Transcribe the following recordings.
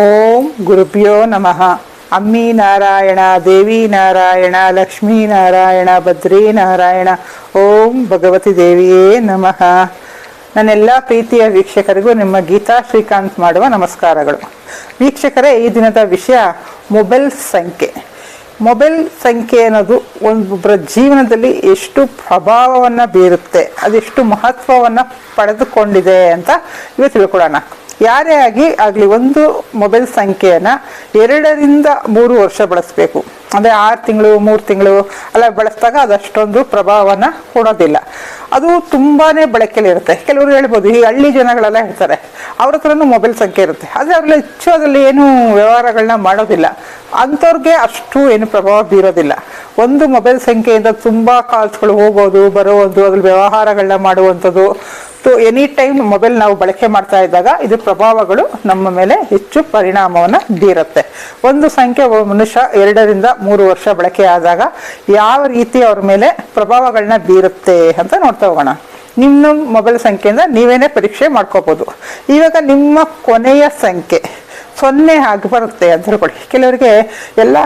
ಓಂ ಗುರುಭ್ಯೋ ನಮಃ. ಅಮ್ಮಿ ನಾರಾಯಣ, ದೇವಿ ನಾರಾಯಣ, ಲಕ್ಷ್ಮೀ ನಾರಾಯಣ, ಭದ್ರಿ ನಾರಾಯಣ. ಓಂ ಭಗವತಿ ದೇವಿಯೇ ನಮಃ. ನನ್ನೆಲ್ಲ ಪ್ರೀತಿಯ ವೀಕ್ಷಕರಿಗೂ ನಿಮ್ಮ ಗೀತಾ ಶ್ರೀಕಾಂತ್ ಮಾಡುವ ನಮಸ್ಕಾರಗಳು. ವೀಕ್ಷಕರೇ, ಈ ದಿನದ ವಿಷಯ ಮೊಬೈಲ್ ಸಂಖ್ಯೆ. ಮೊಬೈಲ್ ಸಂಖ್ಯೆ ಅನ್ನೋದು ಒಬ್ಬೊಬ್ಬರ ಜೀವನದಲ್ಲಿ ಎಷ್ಟು ಪ್ರಭಾವವನ್ನು ಬೀರುತ್ತೆ, ಅದೆಷ್ಟು ಮಹತ್ವವನ್ನು ಪಡೆದುಕೊಂಡಿದೆ ಅಂತ ಇವತ್ತು ತಿಳ್ಕೊಳ್ಳೋಣ. ಯಾರೇ ಆಗಿ ಆಗಲಿ ಒಂದು ಮೊಬೈಲ್ ಸಂಖ್ಯೆಯನ್ನು ಎರಡರಿಂದ ಮೂರು ವರ್ಷ ಬಳಸಬೇಕು. ಅಂದರೆ ಆರು ತಿಂಗಳು, ಮೂರು ತಿಂಗಳು ಅಲ್ಲ ಬಳಸಿದಾಗ ಅದಷ್ಟೊಂದು ಪ್ರಭಾವನ ಕೊಡೋದಿಲ್ಲ. ಅದು ತುಂಬಾ ಬಳಕೆಯಲ್ಲಿರುತ್ತೆ. ಕೆಲವರು ಹೇಳ್ಬೋದು, ಈ ಹಳ್ಳಿ ಜನಗಳೆಲ್ಲ ಹೇಳ್ತಾರೆ, ಅವ್ರ ಹತ್ರನೂ ಮೊಬೈಲ್ ಸಂಖ್ಯೆ ಇರುತ್ತೆ. ಆದರೆ ಅವ್ರಲ್ಲ ಹೆಚ್ಚು ಅದರಲ್ಲಿ ಏನು ವ್ಯವಹಾರಗಳನ್ನ ಮಾಡೋದಿಲ್ಲ. ಅಂಥವ್ರಿಗೆ ಅಷ್ಟು ಏನು ಪ್ರಭಾವ ಬೀರೋದಿಲ್ಲ. ಒಂದು ಮೊಬೈಲ್ ಸಂಖ್ಯೆಯಿಂದ ತುಂಬ ಕಾಲ್ಸ್ಗಳು ಹೋಗೋದು, ಬರೋದು ಅದ್ರ ವ್ಯವಹಾರಗಳನ್ನ ಮಾಡುವಂಥದ್ದು. ಸೊ ಎನಿ ಟೈಮ್ ಮೊಬೈಲ್ ನಾವು ಬಳಕೆ ಮಾಡ್ತಾ ಇದ್ದಾಗ ಇದು ಪ್ರಭಾವಗಳು ನಮ್ಮ ಮೇಲೆ ಹೆಚ್ಚು ಪರಿಣಾಮವನ್ನು ಬೀರುತ್ತೆ. ಒಂದು ಸಂಖ್ಯೆ ಮನುಷ್ಯ ಎರಡರಿಂದ ಮೂರು ವರ್ಷ ಬಳಕೆ ಆದಾಗ ಯಾವ ರೀತಿ ಅವ್ರ ಮೇಲೆ ಪ್ರಭಾವಗಳನ್ನ ಬೀರುತ್ತೆ ಅಂತ ನೋಡ್ತಾ ಹೋಗೋಣ. ನಿಮ್ಮ ಮೊಬೈಲ್ ಸಂಖ್ಯೆಯಿಂದ ನೀವೇನೇ ಪರೀಕ್ಷೆ ಮಾಡ್ಕೋಬೋದು. ಇವಾಗ ನಿಮ್ಮ ಕೊನೆಯ ಸಂಖ್ಯೆ ಸೊನ್ನೆ ಆಗಿ ಬರುತ್ತೆ ಅಂತ ಕೊಡಿ. ಕೆಲವರಿಗೆ ಎಲ್ಲ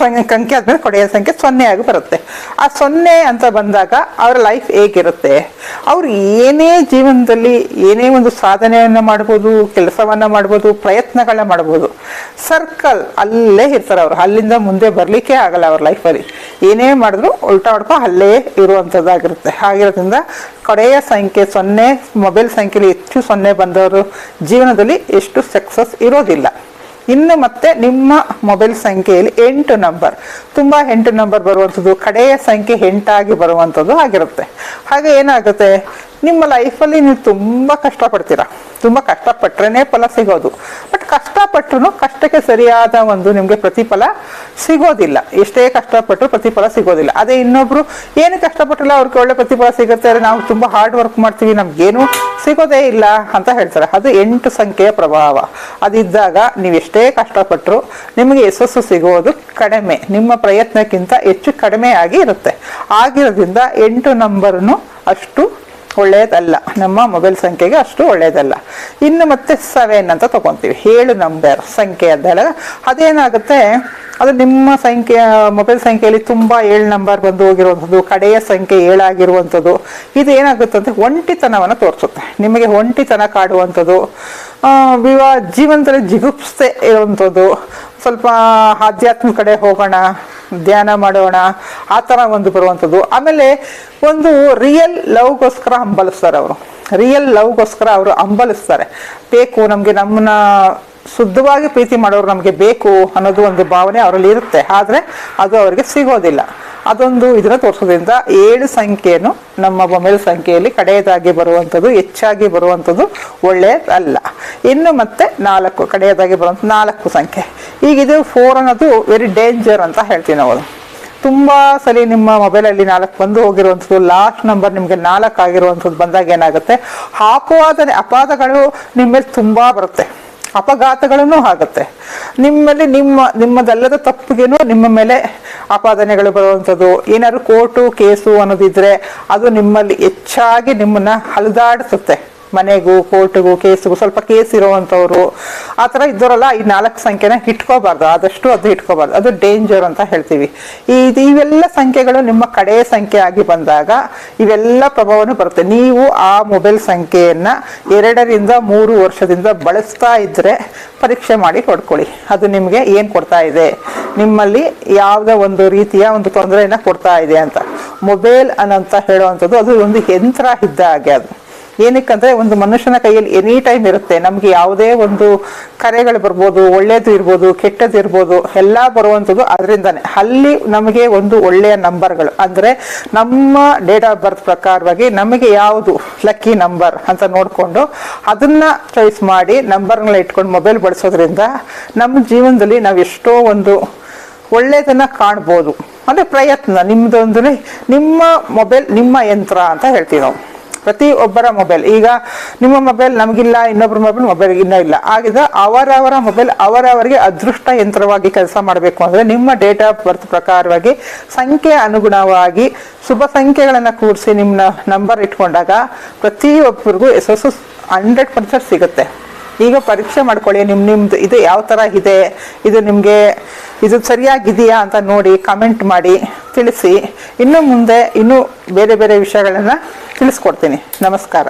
ಸಂಖ್ಯೆ ಆದಮೇಲೆ ಕೊಡೆಯ ಸಂಖ್ಯೆ ಸೊನ್ನೆ ಆಗಿ ಬರುತ್ತೆ. ಆ ಸೊನ್ನೆ ಅಂತ ಬಂದಾಗ ಅವರ ಲೈಫ್ ಹೇಗಿರುತ್ತೆ? ಅವರು ಏನೇ ಜೀವನದಲ್ಲಿ ಏನೇ ಒಂದು ಸಾಧನೆಯನ್ನು ಮಾಡ್ಬೋದು, ಕೆಲಸವನ್ನು ಮಾಡ್ಬೋದು, ಪ್ರಯತ್ನಗಳನ್ನ ಮಾಡ್ಬೋದು ಸರ್ಕಲ್ ಅಲ್ಲೇ ಇರ್ತಾರೆ ಅವರು. ಅಲ್ಲಿಂದ ಮುಂದೆ ಬರಲಿಕ್ಕೆ ಆಗಲ್ಲ ಅವ್ರ ಲೈಫಲ್ಲಿ ಏನೇ ಮಾಡಿದ್ರು ಉಲ್ಟಾ ಹೊಡ್ಕೊ ಅಲ್ಲೇ ಇರುವಂಥದ್ದಾಗಿರುತ್ತೆ. ಹಾಗಿರೋದ್ರಿಂದ ಕಡೆಯ ಸಂಖ್ಯೆ ಸೊನ್ನೆ, ಮೊಬೈಲ್ ಸಂಖ್ಯೆಯಲ್ಲಿ ಹೆಚ್ಚು ಸೊನ್ನೆ ಬಂದವರು ಜೀವನದಲ್ಲಿ ಎಷ್ಟು ಸಕ್ಸಸ್ ಇರೋದಿಲ್ಲ. ಇನ್ನು ಮತ್ತೆ ನಿಮ್ಮ ಮೊಬೈಲ್ ಸಂಖ್ಯೆಯಲ್ಲಿ ಎಂಟು ನಂಬರ್ ತುಂಬ ಎಂಟು ನಂಬರ್ ಬರುವಂಥದ್ದು ಕಡೆಯ ಸಂಖ್ಯೆ ಎಂಟಾಗಿ ಬರುವಂಥದ್ದು ಆಗಿರುತ್ತೆ. ಹಾಗೆ ಏನಾಗುತ್ತೆ? ನಿಮ್ಮ ಲೈಫಲ್ಲಿ ನೀವು ತುಂಬ ಕಷ್ಟಪಡ್ತೀರಾ? ತುಂಬ ಕಷ್ಟಪಟ್ರೇ ಫಲ ಸಿಗೋದು. ಬಟ್ ಕಷ್ಟಪಟ್ಟರು ಕಷ್ಟಕ್ಕೆ ಸರಿಯಾದ ಒಂದು ನಿಮಗೆ ಪ್ರತಿಫಲ ಸಿಗೋದಿಲ್ಲ. ಎಷ್ಟೇ ಕಷ್ಟಪಟ್ಟರು ಪ್ರತಿಫಲ ಸಿಗೋದಿಲ್ಲ. ಅದೇ ಇನ್ನೊಬ್ರು ಏನು ಕಷ್ಟಪಟ್ಟಿಲ್ಲ ಅವ್ರಿಗೆ ಒಳ್ಳೆ ಪ್ರತಿಫಲ ಸಿಗುತ್ತೆ ನಾವು ತುಂಬ ಹಾರ್ಡ್ ವರ್ಕ್ ಮಾಡ್ತೀವಿ, ನಮ್ಗೇನು ಸಿಗೋದೇ ಇಲ್ಲ ಅಂತ ಹೇಳ್ತಾರೆ. ಅದು ಎಂಟು ಸಂಖ್ಯೆಯ ಪ್ರಭಾವ. ಅದಿದ್ದಾಗ ನೀವು ಎಷ್ಟೇ ಕಷ್ಟಪಟ್ಟರು ನಿಮಗೆ ಯಶಸ್ಸು ಸಿಗೋದು ಕಡಿಮೆ. ನಿಮ್ಮ ಪ್ರಯತ್ನಕ್ಕಿಂತ ಹೆಚ್ಚು ಕಡಿಮೆ ಆಗಿ ಇರುತ್ತೆ. ಆಗಿರೋದ್ರಿಂದ ಎಂಟು ನಂಬರ್ನು ಅಷ್ಟು ಒಳ್ಳೆಯದಲ್ಲ ನಮ್ಮ ಮೊಬೈಲ್ ಸಂಖ್ಯೆಗೆ ಅಷ್ಟು ಒಳ್ಳೆಯದಲ್ಲ ಇನ್ನು ಮತ್ತೆ ಸೆವೆನ್ ಅಂತ ತಗೊಂತೀವಿ. ಏಳು ನಂಬರ್ ಸಂಖ್ಯೆ ಅಂತ ಹೇಳಿದ ಅದೇನಾಗುತ್ತೆ? ಅದು ನಿಮ್ಮ ಸಂಖ್ಯೆ, ಮೊಬೈಲ್ ಸಂಖ್ಯೆಯಲ್ಲಿ ತುಂಬ ಏಳು ನಂಬರ್ ಬಂದು ಹೋಗಿರುವಂಥದ್ದು, ಕಡೆಯ ಸಂಖ್ಯೆ ಏಳಾಗಿರುವಂಥದ್ದು ಇದು ಏನಾಗುತ್ತೆ ಅಂದರೆ ಒಂಟಿತನವನ್ನು ತೋರಿಸುತ್ತೆ. ನಿಮಗೆ ಒಂಟಿತನ ಕಾಡುವಂಥದ್ದು ವಿವಾಹ ಜೀವನದಲ್ಲಿ ಜಿಗುಪ್ಸೆ ಇರುವಂಥದ್ದು. ಸ್ವಲ್ಪ ಆಧ್ಯಾತ್ಮ ಕಡೆ ಹೋಗೋಣ. ಧ್ಯಾನ ಮಾಡೋಣ, ಆ ಥರ ಒಂದು ಬರುವಂಥದ್ದು. ಆಮೇಲೆ ಒಂದು ರಿಯಲ್ ಲವ್ಗೋಸ್ಕರ ಹಂಬಲಿಸ್ತಾರೆ ಅವರು. ರಿಯಲ್ ಲವ್ಗೋಸ್ಕರ ಅವರು ಹಂಬಲಿಸ್ತಾರೆ. ಬೇಕು, ನಮಗೆ ನಮ್ಮನ್ನ ಶುದ್ಧವಾಗಿ ಪ್ರೀತಿ ಮಾಡೋರು ನಮಗೆ ಬೇಕು ಅನ್ನೋದು ಒಂದು ಭಾವನೆ ಅವರಲ್ಲಿ ಇರುತ್ತೆ ಆದರೆ ಅದು ಅವರಿಗೆ ಸಿಗೋದಿಲ್ಲ. ಅದೊಂದು ಇದನ್ನ ತೋರಿಸೋದ್ರಿಂದ ಏಳು ಸಂಖ್ಯೆಯನ್ನು ನಮ್ಮ ಮೊಬೈಲ್ ಸಂಖ್ಯೆಯಲ್ಲಿ ಕಡೆಯದಾಗಿ ಬರುವಂಥದ್ದು ಹೆಚ್ಚಾಗಿ ಬರುವಂಥದ್ದು ಒಳ್ಳೆಯದಲ್ಲ. ಇನ್ನು ಮತ್ತೆ ನಾಲ್ಕು, ಕಡೆಯದಾಗಿ ಬರುವಂಥ ನಾಲ್ಕು ಸಂಖ್ಯೆ. ಈಗ ಇದು ಫೋರ್ ಅನ್ನೋದು ವೆರಿ ಡೇಂಜರ್ ಅಂತ ಹೇಳ್ತೀವಿ ನಾವು ತುಂಬಾ ಸಲ ನಿಮ್ಮ ಮೊಬೈಲಲ್ಲಿ ನಾಲ್ಕು ಬಂದು ಹೋಗಿರುವಂಥದ್ದು ಲಾಸ್ಟ್ ನಂಬರ್ ನಿಮಗೆ ನಾಲ್ಕು ಆಗಿರುವಂಥದ್ದು ಬಂದಾಗ ಏನಾಗುತ್ತೆ? ಹಾಕುವಾದ ಅಪಾದಗಳು ನಿಮ್ಮ ಮೇಲೆ ತುಂಬ ಬರುತ್ತೆ. ಅಪಘಾತಗಳನ್ನು ಆಗುತ್ತೆ. ನಿಮ್ಮಲ್ಲಿ ನಿಮ್ಮ, ನಿಮ್ಮದಲ್ಲದ ತಪ್ಪಿಗೇನು ನಿಮ್ಮ ಮೇಲೆ ಆಪಾದನೆಗಳು ಬರುವಂಥದ್ದು. ಏನಾದ್ರು ಕೋರ್ಟು, ಕೇಸು ಅನ್ನೋದಿದ್ರೆ ಅದು ನಿಮ್ಮಲ್ಲಿ ಹೆಚ್ಚಾಗಿ ನಿಮ್ಮನ್ನ ಹಲಿದಾಡಿಸುತ್ತೆ. ಮನೆಗೂ, ಕೋರ್ಟ್ಗೂ, ಕೇಸ್ಗೂ, ಸ್ವಲ್ಪ ಕೇಸ್ ಇರೋವಂಥವ್ರು, ಆ ಥರ ಇದ್ದವರಲ್ಲ ಈ ನಾಲ್ಕು ಸಂಖ್ಯೆನ ಇಟ್ಕೋಬಾರ್ದು. ಆದಷ್ಟು ಅದು ಇಟ್ಕೋಬಾರ್ದು. ಅದು ಡೇಂಜರ್ ಅಂತ ಹೇಳ್ತೀವಿ. ಈ ಇವೆಲ್ಲ ಸಂಖ್ಯೆಗಳು ನಿಮ್ಮ ಕಡೆ ಸಂಖ್ಯೆ ಆಗಿ ಬಂದಾಗ ಇವೆಲ್ಲ ಪ್ರಭಾವನೂ ಬರುತ್ತೆ. ನೀವು ಆ ಮೊಬೈಲ್ ಸಂಖ್ಯೆಯನ್ನ ಎರಡರಿಂದ ಮೂರು ವರ್ಷದಿಂದ ಬಳಸ್ತಾ ಇದ್ದರೆ ಪರೀಕ್ಷೆ ಮಾಡಿ ಕೊಡ್ಕೊಳ್ಳಿ ಅದು ನಿಮಗೆ ಏನು ಕೊಡ್ತಾ ಇದೆ? ನಿಮ್ಮಲ್ಲಿ ಯಾವುದೋ ಒಂದು ರೀತಿಯ ಒಂದು ತೊಂದರೆಯನ್ನು ಕೊಡ್ತಾ ಇದೆ ಅಂತ. ಮೊಬೈಲ್ ಅನ್ನಂತ ಹೇಳುವಂಥದ್ದು, ಅದು ಒಂದು ಯಂತ್ರ ಇದ್ದ ಹಾಗೆ ಅದು. ಏನಕ್ಕಂದ್ರೆ ಒಂದು ಮನುಷ್ಯನ ಕೈಯಲ್ಲಿ ಎನಿ ಟೈಮ್ ಇರುತ್ತೆ. ನಮ್ಗೆ ಯಾವುದೇ ಒಂದು ಕರೆಗಳು ಬರ್ಬೋದು, ಒಳ್ಳೇದು ಇರ್ಬೋದು, ಕೆಟ್ಟದ್ದು ಇರ್ಬೋದು, ಎಲ್ಲ ಬರುವಂಥದ್ದು ಅದರಿಂದಾನೆ. ಅಲ್ಲಿ ನಮಗೆ ಒಂದು ಒಳ್ಳೆಯ ನಂಬರ್ಗಳು ಅಂದ್ರೆ ನಮ್ಮ ಡೇಟ್ ಆಫ್ ಬರ್ತ್ ಪ್ರಕಾರವಾಗಿ ನಮಗೆ ಯಾವುದು ಲಕ್ಕಿ ನಂಬರ್ ಅಂತ ನೋಡಿಕೊಂಡು ಅದನ್ನ ಚಾಯ್ಸ್ ಮಾಡಿ ನಂಬರ್ಗಳನ್ನ ಇಟ್ಕೊಂಡು ಮೊಬೈಲ್ ಬಳಸೋದ್ರಿಂದ ನಮ್ಮ ಜೀವನದಲ್ಲಿ ನಾವು ಎಷ್ಟೋ ಒಂದು ಒಳ್ಳೇದನ್ನ ಕಾಣ್ಬೋದು. ಅಂದ್ರೆ ಪ್ರಯತ್ನ. ನಿಮ್ದೊಂದು ನಿಮ್ಮ ಮೊಬೈಲ್ ನಿಮ್ಮ ಯಂತ್ರ ಅಂತ ಹೇಳ್ತೀವಿ ನಾವು. ಪ್ರತಿ ಒಬ್ಬರ ಮೊಬೈಲ್ ಈಗ ನಿಮ್ಮ ಮೊಬೈಲ್ ನಮಗಿಲ್ಲ ಇನ್ನೊಬ್ಬರ ಮೊಬೈಲ್ ಮೊಬೈಲ್ ಇನ್ನೂ ಇಲ್ಲ. ಆಗಿದ ಅವರವರ ಮೊಬೈಲ್ ಅವರವರಿಗೆ ಅದೃಷ್ಟ ಯಂತ್ರವಾಗಿ ಕೆಲಸ ಮಾಡಬೇಕು ಅಂದ್ರೆ ನಿಮ್ಮ ಡೇಟ್ ಆಫ್ ಬರ್ತ್ ಪ್ರಕಾರವಾಗಿ ಸಂಖ್ಯೆ ಅನುಗುಣವಾಗಿ ಶುಭ ಸಂಖ್ಯೆಗಳನ್ನು ಕೂಡಿಸಿ ನಿಮ್ಮ ನಂಬರ್ ಇಟ್ಕೊಂಡಾಗ ಪ್ರತಿಯೊಬ್ಬರಿಗೂ ಯಶಸ್ಸು ಹಂಡ್ರೆಡ್ ಪರ್ಸೆಂಟ್ ಸಿಗುತ್ತೆ. ಈಗ ಪರೀಕ್ಷೆ ಮಾಡ್ಕೊಳ್ಳಿ ನಿಮ್ಮ ನಿಮ್ದು ಇದು ಯಾವ ಥರ ಇದೆ, ಇದು ನಿಮಗೆ, ಇದು ಸರಿಯಾಗಿದೆಯಾ ಅಂತ ನೋಡಿ ಕಮೆಂಟ್ ಮಾಡಿ, ತಿಳಿಸಿ. ಇನ್ನು ಮುಂದೆ ಇನ್ನೂ ಬೇರೆ ಬೇರೆ ವಿಷಯಗಳನ್ನು ತಿಳಿಸ್ಕೊಡ್ತೀನಿ. ನಮಸ್ಕಾರ.